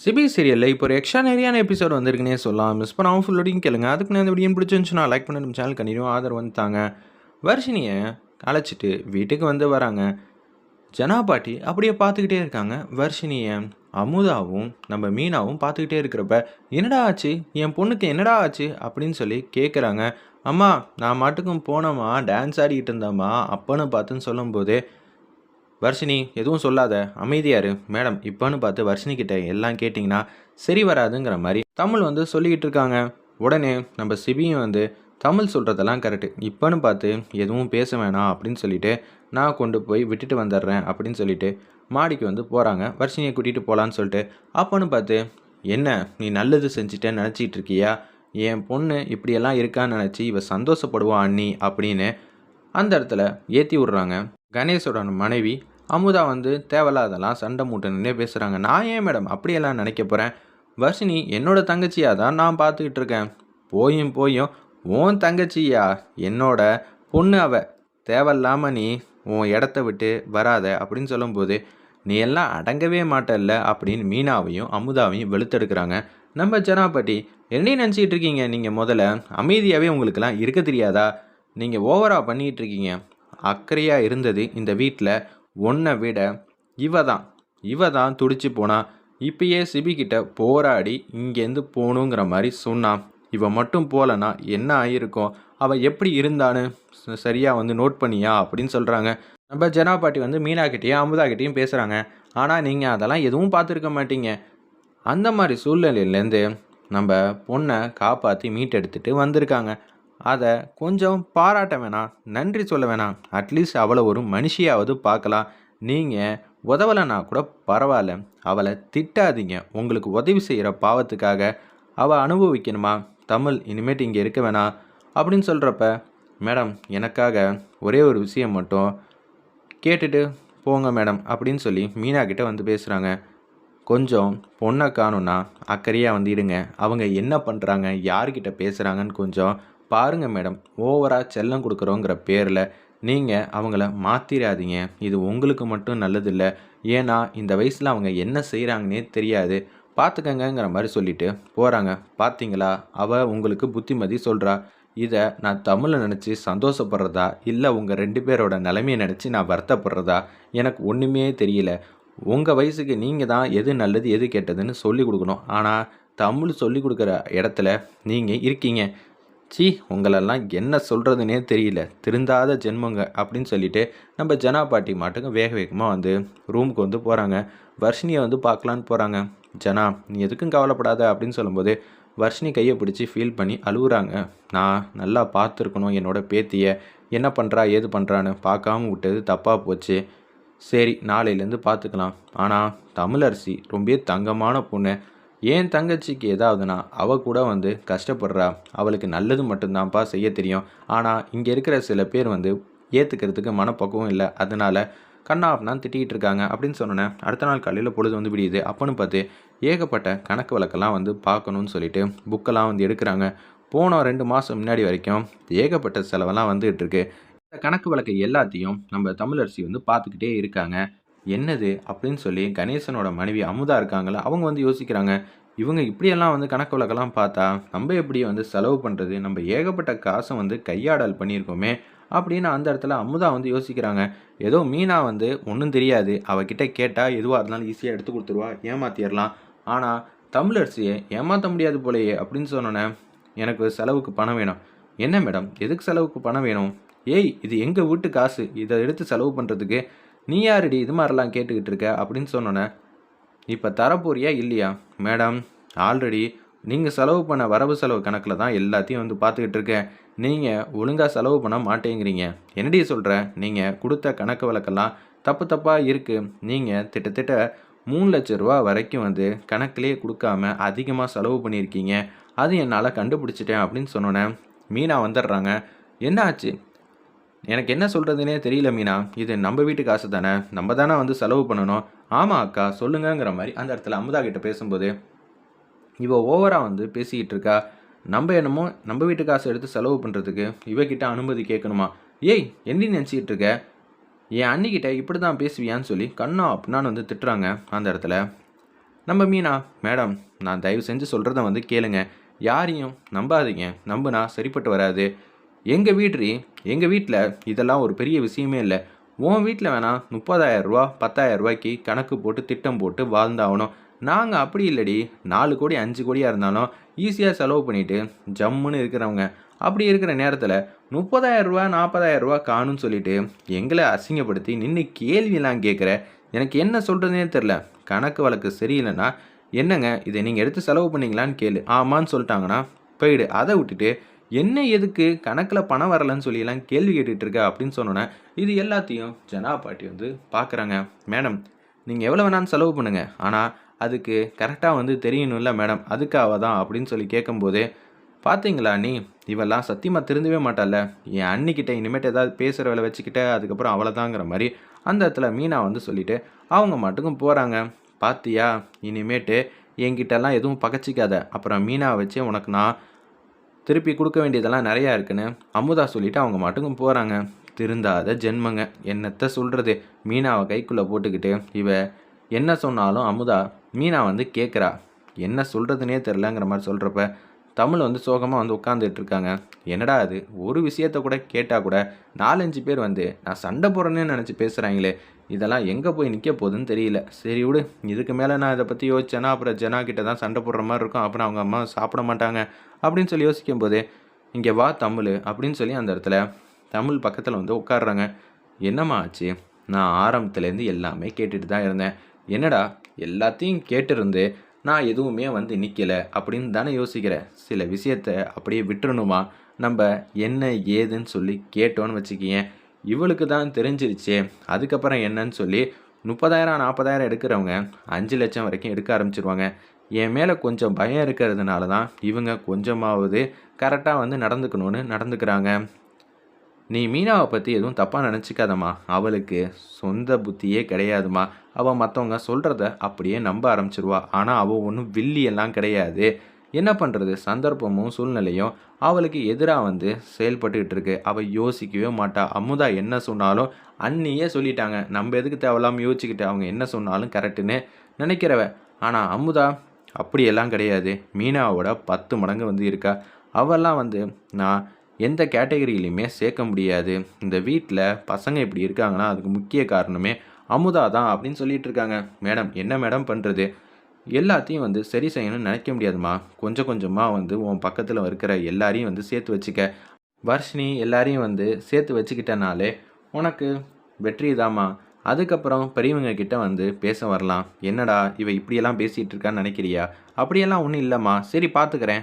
CP சீரியலில் இப்போ ஒரு எக்ஸ்ட்ரா நிறையான எபிசோட் வந்திருக்குனே சொல்லலாம். மிஸ் பண்ணாமல் ஃபுல்லோடையும் கேளுங்க. அதுக்கு நான் இந்த வீடியோ பிடிச்சிருந்துச்சுன்னா லைக் பண்ணி நம்ம சேனல் கண்டிப்பாக ஆதரவு வந்துட்டாங்க. வர்ஷினியை அழைச்சிட்டு வீட்டுக்கு வந்து வராங்க. ஜனா பாட்டி அப்படியே பார்த்துக்கிட்டே இருக்காங்க. வர்ஷினியை அமுதாவும் நம்ம மீனாவும் பார்த்துக்கிட்டே இருக்கிறப்ப என்னடா ஆச்சு? என் பொண்ணுக்கு என்னடா ஆச்சு? அப்படின்னு சொல்லி கேட்குறாங்க அம்மா நான் மட்டுக்கும் போனோமா டான்ஸ் ஆடிக்கிட்டு இருந்தேம்மா அப்பன்னு பார்த்துன்னு சொல்லும்போது வர்ஷினி எதுவும் சொல்லாத. அமைதியாரு மேடம் இப்போன்னு பார்த்து வர்ஷினி கிட்ட எல்லாம் கேட்டிங்கன்னா சரி வராதுங்கிற மாதிரி தமிழ் வந்து சொல்லிக்கிட்டு இருக்காங்க. உடனே நம்ம சிபியும் வந்து தமிழ் சொல்கிறதெல்லாம் கரெக்டு இப்போன்னு பார்த்து எதுவும் பேச வேணாம் அப்படின்னு சொல்லிட்டு நான் கொண்டு போய் விட்டுட்டு வந்துடுறேன் அப்படின்னு சொல்லிட்டு மாடிக்கு வந்து போகிறாங்க வர்ஷினியை கூட்டிகிட்டு போகலான்னு சொல்லிட்டு அப்போன்னு பார்த்து என்ன? நீ நல்லது செஞ்சிட்டேன்னு நினச்சிட்டு இருக்கியா? என் பொண்ணு இப்படியெல்லாம் இருக்கான்னு நினச்சி இவ சந்தோஷப்படுவா அண்ணி அப்படின்னு அந்த இடத்துல ஏற்றி விட்றாங்க. கணேஷோட மனைவி அமுதா வந்து தேவையில்லாதெல்லாம் சண்டை மூட்டைன்னே பேசுகிறாங்க நான் ஏன் மேடம் அப்படியெல்லாம் நினைக்க போகிறேன் வர்ஷினி என்னோட தங்கச்சியாக தான் நான் பார்த்துக்கிட்டு இருக்கேன். போயும் போயும் உன் தங்கச்சியா? என்னோட பொண்ணு அவ. தேவையில்லாமல் நீ உன் இடத்த விட்டு வராத அப்படின்னு சொல்லும்போது நீ எல்லாம் அடங்கவே மாட்டல்ல அப்படின்னு மீனாவையும் அமுதாவையும் வெளுத்தெடுக்கிறாங்க. நம்ம ஜனாபட்டி என்ன நினச்சிக்கிட்டு இருக்கீங்க? நீங்கள் முதல்ல அமைதியாகவே உங்களுக்கெல்லாம் இருக்க தெரியாதா? நீங்கள் ஓவராக பண்ணிகிட்டு இருக்கீங்க. அக்கறையாக இருந்தது இந்த வீட்டில் ஒன்றை விட இவ தான் இவ தான் துடிச்சு போனா இப்பயே சிபி போராடி இங்கேருந்து போகணுங்கிற மாதிரி சொன்னான். இவன் மட்டும் போகலனா என்ன ஆகியிருக்கும் அவள் எப்படி இருந்தான்னு சரியாக வந்து நோட் பண்ணியா? அப்படின்னு சொல்கிறாங்க நம்ம ஜனா பாட்டி வந்து மீனா கிட்டேயும் அமுதா கிட்டேயும் பேசுகிறாங்க ஆனால் நீங்கள் அதெல்லாம் எதுவும் பார்த்துருக்க மாட்டீங்க. அந்த மாதிரி சூழ்நிலையிலேருந்து நம்ம பொண்ணை காப்பாற்றி மீட்டெடுத்துட்டு வந்திருக்காங்க. அதை கொஞ்சம் பாராட்ட வேணாம் நன்றி சொல்ல வேணாம். அட்லீஸ்ட் அவளை ஒரு மனுஷியாவது பார்க்கலாம். நீங்கள் உதவலைன்னா கூட பரவாயில்ல. அவளை திட்டாதீங்க. உங்களுக்கு உதவி செய்கிற பாவத்துக்காக அவள் அனுபவிக்கணுமா? தமிழ் இனிமேட்டு இங்கே இருக்க வேணாம். அப்படின்னு சொல்கிறப்ப மேடம் எனக்காக ஒரே ஒரு விஷயம் மட்டும் கேட்டுட்டு போங்க மேடம் அப்படின்னு சொல்லி மீனா வந்து பேசுகிறாங்க கொஞ்சம் பொண்ணை காணும்னா அக்கறையாக வந்து இருங்க. அவங்க என்ன பண்ணுறாங்க யார்கிட்ட பேசுகிறாங்கன்னு கொஞ்சம் பாருங்கள் மேடம் ஓவராக செல்லம் கொடுக்குறோங்கிற பேரில் நீங்கள் அவங்கள மாற்றிடாதீங்க இது உங்களுக்கு மட்டும் நல்லதில்லை. ஏன்னா இந்த வயசில் அவங்க என்ன செய்கிறாங்கன்னே தெரியாது. பார்த்துக்கங்கங்கிற மாதிரி சொல்லிட்டு போகிறாங்க பார்த்தீங்களா அவள் உங்களுக்கு புத்திமதி சொல்கிறா இதை நான் தமிழை நினச்சி சந்தோஷப்படுறதா? இல்லை உங்கள் ரெண்டு பேரோட நிலைமையை நினச்சி நான் வருத்தப்படுறதா? எனக்கு ஒன்றுமே தெரியல. உங்கள் வயசுக்கு நீங்கள் தான் எது நல்லது எது கெட்டதுன்னு சொல்லி கொடுக்கணும். ஆனால் தமிழ் சொல்லி கொடுக்குற இடத்துல நீங்கள் இருக்கீங்க. சி உங்களெல்லாம் என்ன சொல்கிறதுனே தெரியல. திருந்தாத ஜென்மங்க அப்படின்னு சொல்லிட்டு நம்ம ஜனா பாட்டி மாட்டுக்கு வேக வேகமாக வந்து ரூமுக்கு வந்து போகிறாங்க வர்ஷினியை வந்து பார்க்கலான்னு போகிறாங்க ஜனா நீ எதுக்கும் கவலைப்படாத அப்படின்னு சொல்லும்போது வர்ஷினி கையை பிடிச்சி ஃபீல் பண்ணி அழுகுறாங்க நான் நல்லா பார்த்துருக்கணும் என்னோடய பேத்தியை. என்ன பண்ணுறா ஏது பண்ணுறான்னு பார்க்காம விட்டது தப்பாக போச்சு. சரி நாளையிலேருந்து பார்த்துக்கலாம். ஆனால் தமிழரசி ரொம்ப தங்கமான பொண்ணு. ஏன் தங்கச்சிக்கு ஏதாவதுனா அவள் கூட வந்து கஷ்டப்படுறா. அவளுக்கு நல்லது மட்டும்தான்ப்பா செய்ய தெரியும். ஆனால் இங்கே இருக்கிற சில பேர் வந்து ஏற்றுக்கிறதுக்கு மனப்பக்குவம் இல்லை. அதனால் கண்ணா அப்படின்னா திட்டிகிட்டு இருக்காங்க. அப்படின்னு சொன்னோன்னே அடுத்த நாள் காலையில் பொழுது வந்து விடியுது. அப்போன்னு பார்த்து ஏகப்பட்ட கணக்கு வழக்கெல்லாம் வந்து பார்க்கணும்னு சொல்லிட்டு புக்கெல்லாம் வந்து எடுக்கிறாங்க. போன ரெண்டு மாதம் முன்னாடி வரைக்கும் ஏகப்பட்ட செலவெல்லாம் வந்துகிட்டு இருக்கு. இந்த கணக்கு வழக்கு எல்லாத்தையும் நம்ம தமிழரசி வந்து பார்த்துக்கிட்டே இருக்காங்க. என்னது அப்படின்னு சொல்லி கணேசனோட மனைவி அமுதா இருக்காங்களா அவங்க வந்து யோசிக்கிறாங்க இவங்க இப்படியெல்லாம் வந்து கணக்கு வழக்கெல்லாம் பார்த்தா நம்ம எப்படி வந்து செலவு பண்ணுறது நம்ம ஏகப்பட்ட காசை வந்து கையாடல் பண்ணியிருக்கோமே அப்படின்னு அந்த இடத்துல அமுதா வந்து யோசிக்கிறாங்க. ஏதோ மீனா வந்து ஒன்றும் தெரியாது அவகிட்ட கேட்டால் எதுவாக இருந்தாலும் ஈஸியாக எடுத்து கொடுத்துருவா ஏமாத்திடலாம் ஆனால் தமிழரசியை ஏமாற்ற முடியாது போலையே அப்படின்னு சொன்னோன்னே எனக்கு செலவுக்கு பணம் வேணும். என்ன மேடம் எதுக்கு செலவுக்கு பணம் வேணும்? ஏய் இது எங்கள் வீட்டு காசு இதை எடுத்து செலவு பண்ணுறதுக்கு நீ யாருடி இது மாதிரிலாம் கேட்டுக்கிட்டு இருக்க அப்படின்னு சொன்னோன்னே இப்போ தரப்போறியா இல்லையா? மேடம் ஆல்ரெடி நீங்கள் செலவு பண்ண வரவு செலவு கணக்கில் தான் எல்லாத்தையும் வந்து பார்த்துக்கிட்டு இருக்கேன். நீங்கள் ஒழுங்காக செலவு பண்ண மாட்டேங்கிறீங்க. என்னடி சொல்கிறேன் நீங்கள் கொடுத்த கணக்கு வழக்கெல்லாம் தப்பு தப்பாக இருக்குது நீங்கள் திட்டத்தட்ட மூணு லட்ச ரூபா வரைக்கும் வந்து கணக்கிலே கொடுக்காம அதிகமாக செலவு பண்ணியிருக்கீங்க. அது என்னால் கண்டுபிடிச்சிட்டேன் அப்படின்னு சொன்னோன்னே மீனா வந்துடுறாங்க. என்ன ஆச்சு எனக்கு என்ன சொல்கிறதுனே தெரியல மீனா. இது நம்ம வீட்டு காசு தானே. நம்ம தானே வந்து செலவு பண்ணணும். ஆமாம் அக்கா. சொல்லுங்கங்கிற மாதிரி அந்த இடத்துல அமுதா கிட்ட பேசும்போது இவள் ஓவராக வந்து பேசிக்கிட்டு இருக்கா. நம்ம என்னமோ நம்ம வீட்டு காசை எடுத்து செலவு பண்ணுறதுக்கு இவகிட்ட அனுமதி கேட்கணுமா? ஏய் என்ன நினச்சிக்கிட்டு இருக்க? என் அண்ணிக்கிட்ட இப்படி தான் பேசுவியான்னு சொல்லி கண்ணா அப்படின்னான்னு வந்து திட்டுறாங்க அந்த இடத்துல. நம்ம மீனா மேடம் நான் தயவு செஞ்சு சொல்கிறத வந்து கேளுங்க. யாரையும் நம்பாதீங்க. நம்புனா சரிப்பட்டு வராது. எங்கள் வீட்ரி எங்கள் வீட்டில் இதெல்லாம் ஒரு பெரிய விஷயமே இல்லை. உன் வீட்டில் வேணால் முப்பதாயிரரூவா பத்தாயிரம் ரூபாய்க்கு கணக்கு போட்டு திட்டம் போட்டு வாழ்ந்தாகணும். நாங்கள் அப்படி இல்லடி. நாலு கோடி அஞ்சு கோடியாக இருந்தாலும் ஈஸியாக செலவு பண்ணிவிட்டு ஜம்முன்னு இருக்கிறவங்க. அப்படி இருக்கிற நேரத்தில் முப்பதாயிரம் ரூபா காணும்னு சொல்லிட்டு எங்களை அசிங்கப்படுத்தி நின்று கேள்வியெல்லாம் கேட்குற எனக்கு என்ன சொல்கிறதுனே தெரில. கணக்கு வழக்கு சரியில்லைன்னா என்னங்க? இதை நீங்கள் எடுத்து செலவு பண்ணீங்களான்னு கேளு. ஆமான்னு சொல்லிட்டாங்கன்னா போயிடு. அதை விட்டுட்டு என்ன எதுக்கு கணக்கில் பணம் வரலன்னு சொல்லியெல்லாம் கேள்வி கேட்டுட்டு இருக்க? அப்படின்னு சொன்னோன்னே இது எல்லாத்தையும் ஜனா பாட்டி வந்து பார்க்குறாங்க மேடம் நீங்கள் எவ்வளோ வேணாலும் செலவு பண்ணுங்கள் ஆனால் அதுக்கு கரெக்டாக வந்து தெரியணும்ல மேடம். அதுக்காக தான் அப்படின்னு சொல்லி கேட்கும்போது பார்த்தீங்களா நீ இவெல்லாம் சத்தியமாக திருந்தவே மாட்டால என் அண்ணிக்கிட்ட இனிமேட்டு ஏதாவது பேசுகிற வேலை வச்சுக்கிட்ட அதுக்கப்புறம் அவ்வளோதாங்கிற மாதிரி அந்த இடத்துல மீனா வந்து சொல்லிட்டு அவங்க மட்டுக்கும் போகிறாங்க பாத்தியா? இனிமேட்டு என்கிட்டலாம் எதுவும் பகச்சிக்காத. அப்புறம் மீனாவை வச்சு உனக்கு நான் திருப்பி கொடுக்க வேண்டியதெல்லாம் நிறையா இருக்குன்னு அமுதா சொல்லிவிட்டு அவங்க மட்டும் போகிறாங்க திருந்தாத ஜென்மங்க என்னத்தை சொல்கிறது மீனாவை கைக்குள்ளே போட்டுக்கிட்டு இவ என்ன சொன்னாலும் அமுதா மீனா வந்து கேட்குறா என்ன சொல்கிறதுனே தெரிலங்கிற மாதிரி சொல்கிறப்ப தமிழ் வந்து சோகமாக வந்து உட்காந்துட்டு இருக்காங்க என்னடா அது ஒரு விஷயத்த கூட கேட்டால் கூட நாலஞ்சு பேர் வந்து நான் சண்டை போடுறேன்னு நினச்சி பேசுகிறாங்களே இதெல்லாம் எங்கே போய் நிற்க போகுதுன்னு தெரியல. சரி விடு இதுக்கு மேலே நான் இதை பற்றி யோசிச்சேன்னா அப்புறம் ஜனா கிட்ட தான் சண்டை போடுற மாதிரி இருக்கும். அப்புறம் அவங்க அம்மா சாப்பிட மாட்டாங்க. அப்படின்னு சொல்லி யோசிக்கும் போது இங்கே வா தமிழ் அப்படின்னு சொல்லி அந்த இடத்துல தமிழ் பக்கத்தில் வந்து உட்காடுறாங்க என்னம்மா ஆச்சு? நான் ஆரம்பத்துலேருந்து எல்லாமே கேட்டுட்டு தான் இருந்தேன். என்னடா? எல்லாத்தையும் கேட்டிருந்து நான் எதுவுமே வந்து நிற்கலை அப்படின்னு தானே யோசிக்கிறேன் சில விஷயத்த அப்படியே விட்டுறணுமா? நம்ம என்ன ஏதுன்னு சொல்லி கேட்டோன்னு வச்சுக்கியேன். இவளுக்கு தான் தெரிஞ்சிருச்சே. அதுக்கப்புறம் என்னன்னு சொல்லி முப்பதாயிரம் நாற்பதாயிரம் எடுக்கிறவங்க அஞ்சு லட்சம் வரைக்கும் எடுக்க ஆரம்பிச்சிருவாங்க. என் மேலே கொஞ்சம் பயம் இருக்கிறதுனால தான் இவங்க கொஞ்சமாவது கரெக்டாக வந்து நடந்துக்கணும்னு நடந்துக்கிறாங்க. நீ மீனாவை பற்றி எதுவும் தப்பாக நினச்சிக்காதம்மா. அவளுக்கு சொந்த புத்தியே கிடையாதுமா அவள் மற்றவங்க சொல்கிறத அப்படியே நம்ப ஆரம்பிச்சிருவா. ஆனால் அவள் ஒன்றும் வில்லியெல்லாம் கிடையாது. என்ன பண்ணுறது சந்தர்ப்பமும் சூழ்நிலையும் அவளுக்கு எதிராக வந்து செயல்பட்டுக்கிட்டு இருக்கு. அவள் யோசிக்கவே மாட்டா. அமுதா என்ன சொன்னாலும் அன்னியே சொல்லிட்டாங்க. நம்ம எதுக்கு தேவையில்லாமல் யோசிச்சுக்கிட்டு அவங்க என்ன சொன்னாலும் கரெக்டுன்னு நினைக்கிறவ. ஆனால் அமுதா அப்படியெல்லாம் கிடையாது. மீனாவோட பத்து மடங்கு வந்து இருக்கா. அவெல்லாம் வந்து நான் எந்த கேட்டகரியிலையுமே சேர்க்க முடியாது. இந்த வீட்டில் பசங்க இப்படி இருக்காங்கன்னா அதுக்கு முக்கிய காரணமே அமுதா தான் அப்படின்னு சொல்லிட்டு இருக்காங்க. மேடம் என்ன மேடம் பண்ணுறது எல்லாத்தையும் வந்து சரி செய்யணும்னு நினைக்க முடியாதுமா கொஞ்சம் கொஞ்சமாக வந்து உன் பக்கத்தில் இருக்கிற எல்லாரையும் வந்து சேர்த்து வச்சுக்க. வர்ஷினி எல்லாரையும் வந்து சேர்த்து வச்சுக்கிட்டனாலே உனக்கு வெற்றி தாம்மா. அதுக்கப்புறம் பெரியவங்க கிட்ட வந்து பேச வரலாம். என்னடா இவ இப்படியெல்லாம் பேசிகிட்டு இருக்கான்னு நினைக்கிறியா? அப்படியெல்லாம் ஒன்றும் இல்லைம்மா. சரி பார்த்துக்கிறேன்